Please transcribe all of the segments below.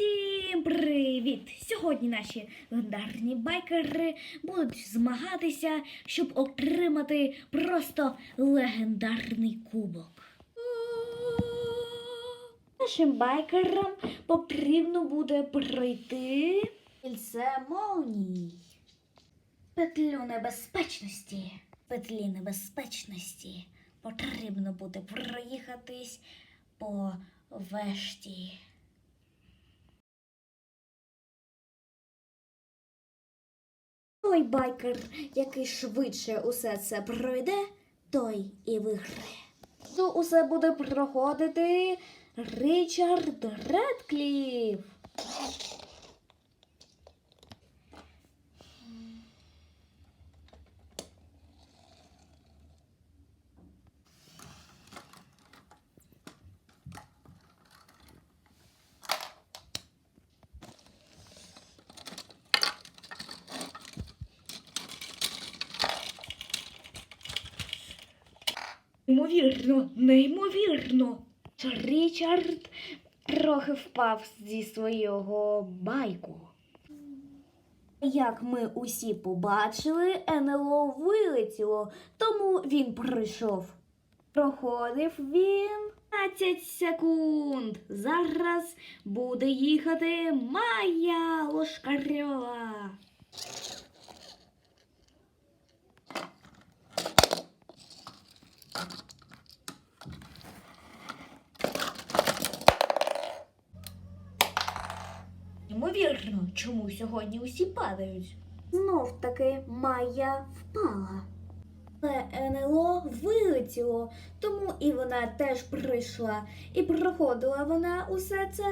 Всім привіт! Сьогодні наші легендарні байкери будуть змагатися, щоб отримати просто легендарний кубок. Нашим байкерам потрібно буде пройти кільце молній. Петлю небезпечності. Петлі небезпечності потрібно буде проїхатись по вешті. Той байкер, який швидше усе це пройде, той і виграє. То усе буде проходити Річард Редкліф. Неймовірно, неймовірно. Річард трохи впав зі свого байку. Як ми усі побачили, НЛО вилетіло, тому він прийшов. Проходив він 15 секунд. Зараз буде їхати Майя Лошкарьова. Ймовірно, чому сьогодні усі падають. Знов таки Майя впала. Але НЛО вилетіло, тому і вона теж прийшла. І проходила вона усе це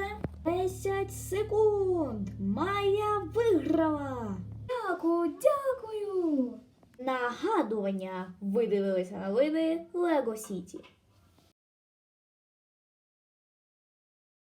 10 секунд. Майя виграла. Дякую, дякую. Нагадування ви дивилися новини Лего Сіті.